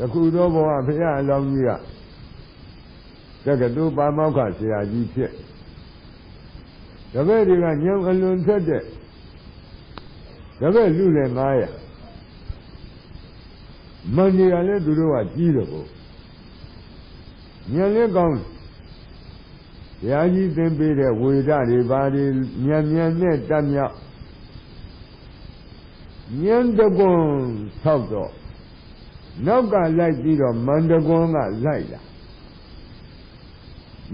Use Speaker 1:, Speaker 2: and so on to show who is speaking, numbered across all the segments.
Speaker 1: တခုတော့ဘဝဘုရားအလောင်းကြီးကတက္ကသိုလ်ပါမောက္ခဆရာကြီးဖြစ်တပည့်တွေကညောင်အလွန်ထွက်တဲ့တပည့်လူလည်း900မန်ကြီးကလည်းသူတို့ကကြီးတယ်ကိုညံလည်းကောင်းတယ်ဘုရားကြီးသင်ပေးတဲ့ဝေဒတွေဘာတွေမြန်မြန်နဲ့တတ်မြောက်ညံတကွန်ဆောက်တော့ နောက်ကလိုက်ပြီးတော့မန္တကွန်ကလိုက်လာ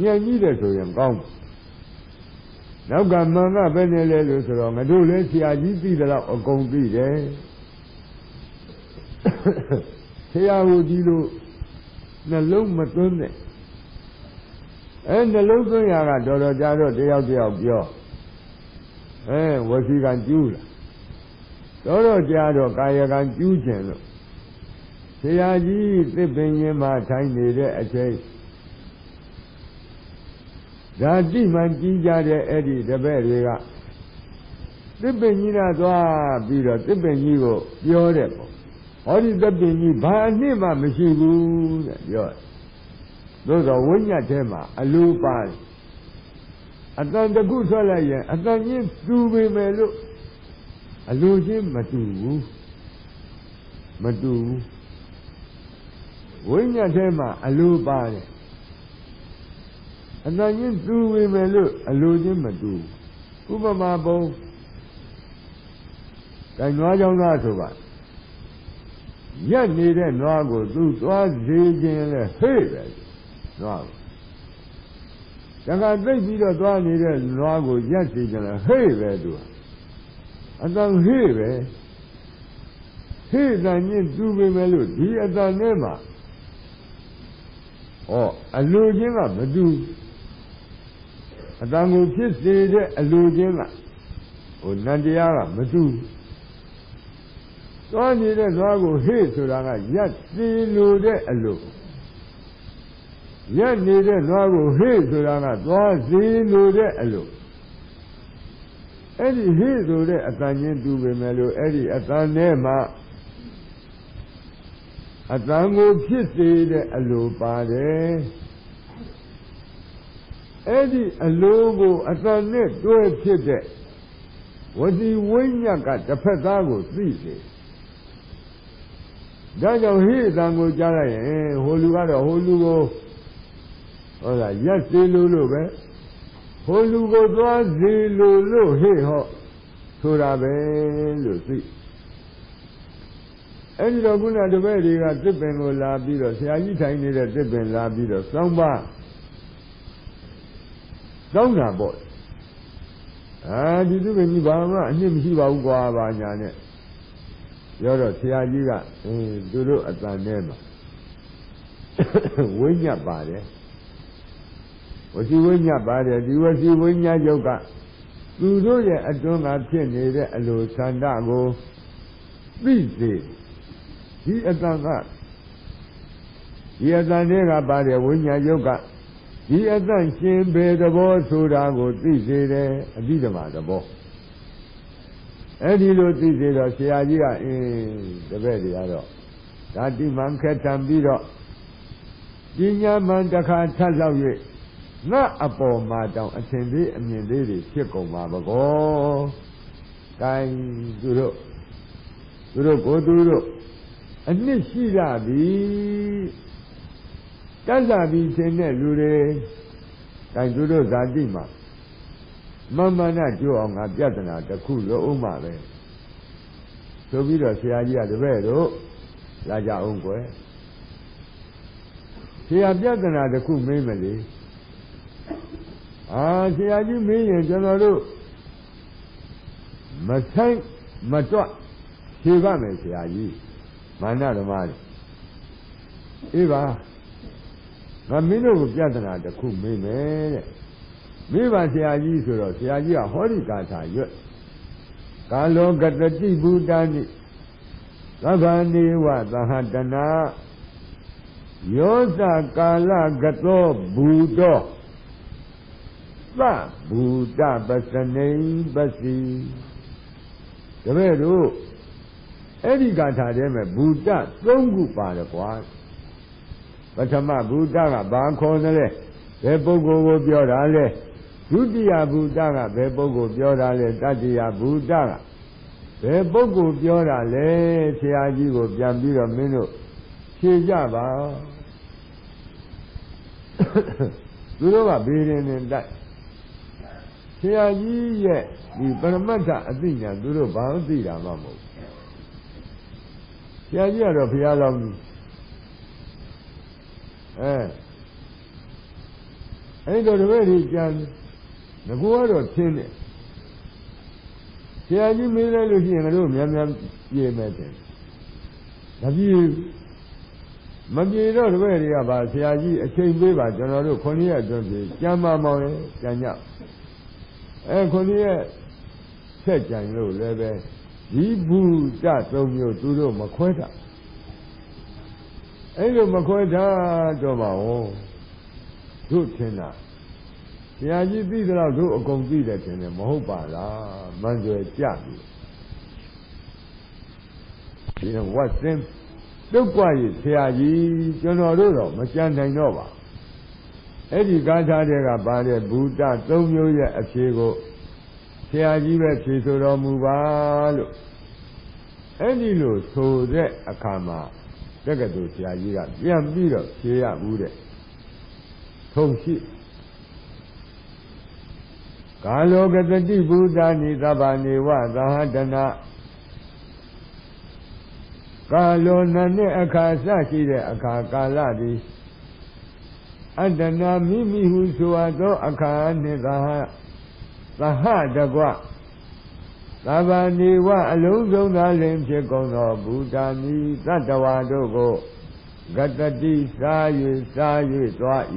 Speaker 1: ညံကြီးတယ်ဆိုရင်ကောင်းနောက်ကမန်ကဘယ်နဲ့လဲလို့ဆိုတော့ငါတို့လည်းဆရာကြီးသိတယ်တော့အကုန်သိတယ်ဆရာဟူကြီးလို့နှလုံးမသွင်းနဲ့အဲနှလုံးသွင်းရကတော်တော်ကြာတော့တယောက်တယောက်ပြောအဲဝစီကံကျူးလာတော်တော်ကြာတော့ကာယကံကျူးခြင်းလို့ ဆရာကြီးသစ်ပင်ရင်မှာထိုင်နေတဲ့အချိန်ဓာတိမှန်ကြီးကြတဲ့အဲ့ဒီတပည့်တွေကသစ်ပင်ကြီးကသွားပြီးတော့သစ်ပင်ကြီးကိုပြောတဲ့ပေါ့ဟောဒီသစ်ပင်ကြီးဘာအနှစ်မှမရှိဘူးတဲ့ပြောတယ်သို့သောဝိညာဉ်ထဲမှာအလိုပါတယ်အတန်တခုထွက်လိုက်ရင်အတန်ချင်းသူပေမယ်လို့အလိုချင်းမတူဘူးမတူဘူး ဝိညာဉ်ထဲမှာအလိုပါတယ်အတန်ချင်းသူပေမယ်လို့အလိုချင်းမတူဥပမာပုံကံနွားကြောင့်သားဆိုပါရက်နေတဲ့နွားကိုသူသွားစေခြင်းလဲဟေ့ပဲနွားကိုတခါသိပ်ပြီးတော့သွားနေတဲ့နွားကိုရက်စီကြလားဟေ့ပဲသူအတန်ဟေ့ပဲဟေ့တန်ညင်းသူပေမဲ့လို့ဒီအတန်ထဲမှာ ဩအလိုချင်းကမတူအတန်ကိုဖြစ်စေတဲ့အလိုချင်းကဟိုနန္တရားကမတူသွားနေတဲ့သွားကိုဟေ့ဆိုတာကရက်စီလိုတဲ့အလိုရက်နေတဲ့နွားကိုဟေ့ဆိုတာကသွားစီလိုတဲ့အလိုအဲ့ဒီဟေ့ဆိုတဲ့အတန်ချင်းတူပေမဲ့လို့အဲ့ဒီအတန်ထဲမှာ အတန်ကိုဖြစ်စေတဲ့အလိုပါတယ်အဲ့ဒီအလိုကိုအတန်နဲ့တွဲဖြစ်တဲ့ဝစီဝိညာကတစ်ဖက်သားကိုသိစေဒါကြောင့်ဟိအတန်ကိုကြားလိုက်ရင်ဟိုလူကတော့ဟိုလူကိုဟုတ်လားရက်စီလို့လို့ပဲဟိုလူကိုသွားစီလို့လို့ဟေ့ဟောဆိုတာပဲလို့သိ အဲ့ဒီတော့ခုနတပည့်တွေကတစ်ပင်ကိုလာပြီးတော့ဆရာကြီးထိုင်နေတဲ့တစ်ပင်လာပြီးတော့စောင်းပါစောင်းတာပေါ့အာဒီသူကကြီးဘာမှအနှစ်မရှိပါဘူးကွာဘာညာနဲ့ပြောတော့ဆရာကြီးကအင်းသူတို့အတန်ထဲမှာဝိညာဉ်ပါတယ်ဝစီဝိညာဉ်ပါတယ်ဒီဝစီဝိညာဉ်ယုတ်ကသူတို့ရဲ့အတွန်းကဖြစ်နေတဲ့အလိုဆန္ဒကိုသိစေ ဒီအတန်ကဒီအတန်တွေကပါတယ်ဝိညာဉ်ယုတ်ကဒီအတန်ရှင်ပေသဘောဆိုတာကိုသိစေတယ်အဘိဓမ္မာသဘောအဲ့ဒီလိုသိစေတော့ဆရာကြီးကအင်းတပည့်တွေကတော့ဒါတိမှန်ခက်ထံပြီးတော့ပညာမှန်တစ်ခါထပ်လောက်၍ငါအပေါ်မှာတောင်အထင်သေးအမြင်သေးတွေဖြစ်ကုန်ပါဘကော။ကိုင်းသူတို့သူတို့ကိုသူတို့ အနှစ်ရှိရပြီတတ်လာပြီထင်တဲ့လူတွေကိုင်းသူတို့ဇာတိမှာမမနာကြိုးအောင်ငါပြဿနာတစ်ခုလုံးအောင်ပါပဲဆိုပြီးတော့ဆရာကြီးကတပည့်တို့လာကြအောင်ကွယ်ဆရာပြဿနာတစ်ခုမင်းမလေးအာဆရာကြီးမင်းရင်ကျွန်တော်တို့မဆိုင်မတွဖြေပါမယ်ဆရာကြီး မာနဓမ္မတွေအေးပါငါမင်းတို့ကိုပြဿနာတစ်ခုမင်းမယ်တဲ့မိဘဆရာကြီးဆိုတော့ဆရာကြီးကဟောဒီကာထာရွတ်ကာလောကတတိဘူတာနိသဗ္ဗနေဝသဟတနာယောဇကာလကတောဘူတောသဘူတပစနေပစီတပည့်တို့ အဲ့ဒီဂါထာထဲမှာဘူတသုံးခုပါတယ်ကွာပထမဘူတကဘာခေါ်သလဲဘယ်ပုဂ္ဂိုလ်ကိုပြောတာလဲဒုတိယဘူတကဘယ်ပုဂ္ဂိုလ်ပြောတာလဲတတိယဘူတကဘယ်ပုဂ္ဂိုလ်ပြောတာလဲဆရာကြီးကိုပြန်ပြီးတော့မင်းတို့ဖြေကြပါသူတို့ကဘေးရင်နဲ့တိုက်ဆရာကြီးရဲ့ဒီပရမတ္ထအသိဉာဏ်သူတို့ဘာမှသိတာမှမဟုတ် ဆရာကြီးကတော့ဘုရားတော်ကြီးအဲအဲ့တော့တပည့်ကြီးကြံငကူကတော့သင်းတယ်ဆရာကြီးမေးလိုက်လို့ရှိရင်ငါတို့များများပြေမယ်တဲ့ဒါပြေမပြေတော့တပည့်တွေကပါဆရာကြီးအချိန်ပေးပါကျွန်တော်တို့ခုနှစ်ရက်အတွင်းပြေကြံပါမောင်းလေကြံကြအဲခုနှစ်ရက်ဆက်ကြံလို့လည်းပဲ ဒီဘူးကြသုံးမျိုးသူတို့မခွဲတာအဲ့လိုမခွဲတာတော့ပါဘောတို့ထင်တာဆရာကြီးသိသလောက်တို့အကုန်သိတယ်ထင်တယ်မဟုတ်ပါလားမန်ကျွယ်ကြပြီဒီတော့ဝတ်စင်းတုတ်ကွာကြီးဆရာကြီးကျွန်တော်တို့တော့မကြံနိုင်တော့ပါအဲ့ဒီကားထားတဲ့ကပါတဲ့ဘူတသုံးမျိုးရဲ့အဖြေကို ဆရာကြီးပဲဖြေဆိုတော်မူပါလို့အဲ့ဒီလိုဆိုတဲ့အခါမှာတက္ကသိုလ်ဆရာကြီးကပြန်ပြီးတော့ဖြေရဘူးတဲ့ထုံရှိကာလောကတတိဘုဒ္ဓနိသဗ္ဗနေဝသဟတနာကာလောနာနဲ့အခါစရှိတဲ့အခါကာလသည်အတ္တနာမိမိဟုဆိုအပ်သောအခါနှင့်သာ သဟတကွသဗ္ဗနေဝအလုံးစုံသာလင်ဖြစ်ကုန်သောဘုဒ္ဓနိသတ္တဝါတို့ကိုဂတတိစား၍စား၍သွား၏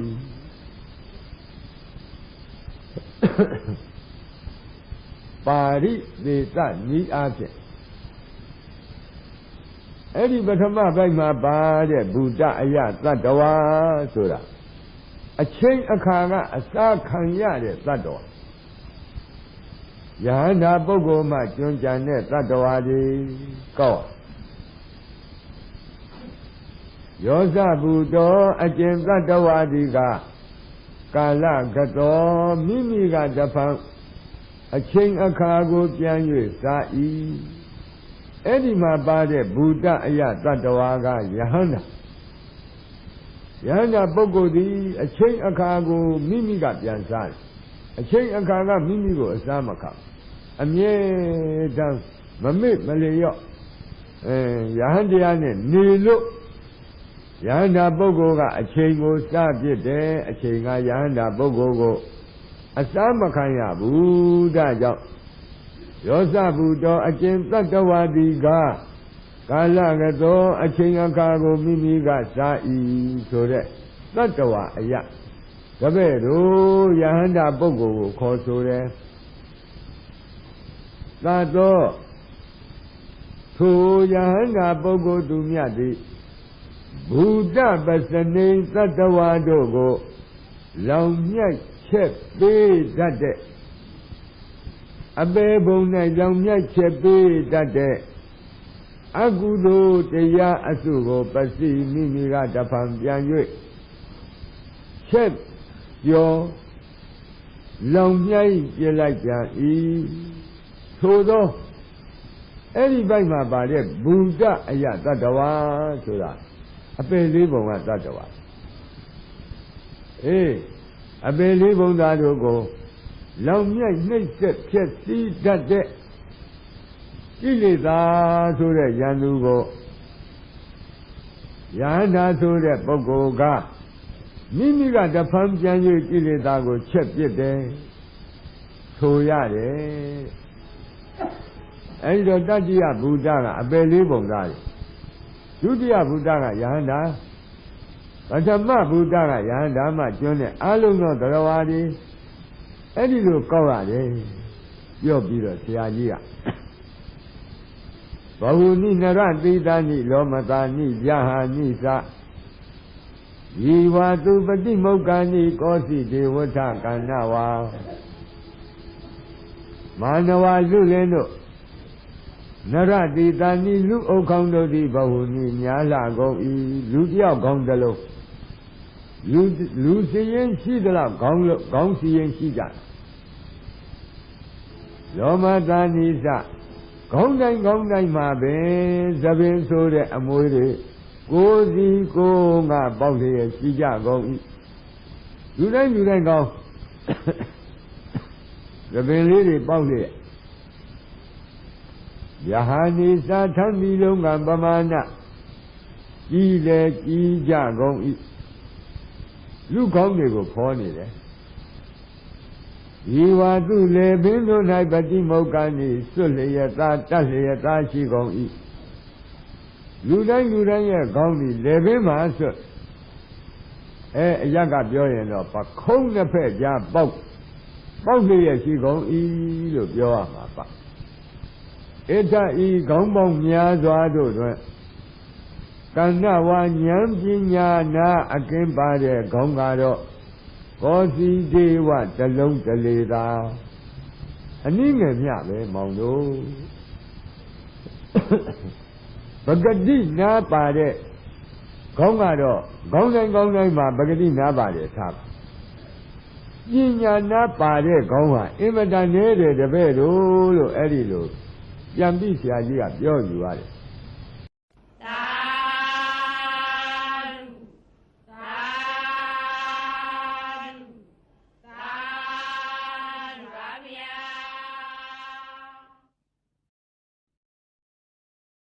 Speaker 1: ပါရိသေတဤအားဖြင့်အဲ့ဒီပထမဘက်မှာပါတဲ့ဘုဒ္ဓအယတတ္တဝါဆိုတာအချိန်အခါကအစာခံရတဲ့တတ္တဝါ ယဟန္တာပုဂ္ဂိုလ်မှကျွမ်းကြံတဲ့တတ္တဝါတွေကောက်ယောဇဘူတော်အကျင့်တတ္တဝါဒီကကာလကတော်မိမိကတဖန်အချိန်အခါကိုပြန်၍စာဤအဲ့ဒီမှာပါတဲ့ဘူတအယတတ္တဝါကယဟန္တာယဟန္တာပုဂ္ဂိုလ်သည်အချိန်အခါကိုမိမိကပြန်စားတယ် အချိန်အခါကမိမိကိုအစားမခအမြဲတမ်းမမေ့မလျော့အဲယဟန်တရားနဲ့နေလို့ယဟန္တာပုဂ္ဂိုလ်ကအချိန်ကိုစပြစ်တယ်အချိန်ကယဟန္တာပုဂ္ဂိုလ်ကိုအစားမခံရဘူးဒါကြောင့်ရောစဘူးတော်အကျင့်တတ္တဝါဒီကကာလကသောအချိန်အခါကိုမိမိကစားဤဆိုတဲ့တတ္တဝါအယ တပည့်တို့ယဟန္တာပုဂ္ဂိုလ်ကိုခေါ်ဆိုတယ်သာသောထိုယဟန္တာပုဂ္ဂိုလ်သူမြတ်သည်ဘုဒ္ဓပစနေသတ္တဝါတို့ကိုလောင်မြတ်ချက်ပေးတတ်တဲ့အပေဘုံ၌လောင်မြတ်ချက်ပေးတတ်တဲ့အကုသိုလ်တရားအစုကိုပစီမိမိကတဖန်ပြန်၍ချက် ကျော်လောင်မြိုက်ပြလိုက်ပြန်၏ထိုသောအဲ့ဒီဘက်မှာပါတဲ့ဘုဒ္ဓအယတတ္တဝါဆိုတာအပေလေးပုံကတတ္တဝါအေးအပေလေးပုံသားတို့ကိုလောင်မြိုက်နှိမ့်ဆက်ဖြစ်စည်းတတ်တဲ့ကိလေသာဆိုတဲ့ယန္တုကိုယန္တာဆိုတဲ့ပုဂ္ဂိုလ်က မိမိကတဖန်ပြန်၍ကိလေသာကိုချက်ပစ်တယ်ဆိုရတယ်အဲဒီတော့တတ္တိယဘုဒ္ဓကအပယ်လေးပုံသားတယ်ဒုတိယဘုဒ္ဓကယဟန္တာပထမဘုဒ္ဓကယဟန္တာမှကျွန်းတဲ့အလုံးသောတရားဝါဒီအဲ့ဒီလိုကောက်ရတယ်ပြောပြီးတော့ဆရာကြီးကဘဝနိနရတိတာနိလောမတာနိယဟာနိသ ဤဝါသူပတိမုတ်ကာနိကောစီဒေဝထကန္နဝါမာနဝလူလင်းတို့နရတိတန်ဤလူအုပ်ခေါင်းတို့သည်ဘဝနီများလာကုန်၏လူတယောက်ခေါင်းတစ်လုံးလူလူစီရင်ရှိသလားခေါင်းခေါင်းစီရင်ရှိကြလောမတာနိစခေါင်းတိုင်းခေါင်းတိုင်းမှာပဲသပင်ဆိုတဲ့အမွေးတွေ ကိုယ်စီကိုယ်ငါပေါက်လျက်ရှိကြကုန်၏လူတိုင်းလူတိုင်းကောင်းသပင်လေးတွေပေါက်လျက်ယဟာနိသာထံဒီလုံးကပမာဏကြီးလေကြီးကြကုန်၏လူကောင်းတွေကိုဖော်နေတယ်ဤဝါသူလေပင်တို့၌ပတိမောက္ခဏိစွတ်လျက်သားတတ်လျက်သားရှိကုန်၏ လူတိုင်းလူတိုင်းရဲ့ကောင်းဒီလေပင်မှာစွတ်အဲအရက်ကပြောရင်တော့ပခုံးတစ်ဖက်ကြားပေါက်ပေါက်လျက်ရှိကုန်၏လို့ပြောရမှာပါဣထဤခေါင်းပေါင်းများစွာတို့တွင်ကန္နဝါဉာဏ်ပညာနာအကင်းပါတဲ့ခေါင်းကတော့ကောစီဒေဝတလုံးတလေသာအနည်းငယ်မြပဲမောင်တို့ ပဂတိနာပါတဲ့ခေါင်းကတော့ခေါင်းတိုင်းခေါင်းတိုင်းမှာပဂတိနာပါတယ်ထားပါပညာနာပါတဲ့ခေါင်းဟာအင်မတန်နေတဲ့တပည့်တို့လို့အဲ့ဒီလိုပြန်ပြီးဆရာကြီးကပြောယူရတယ်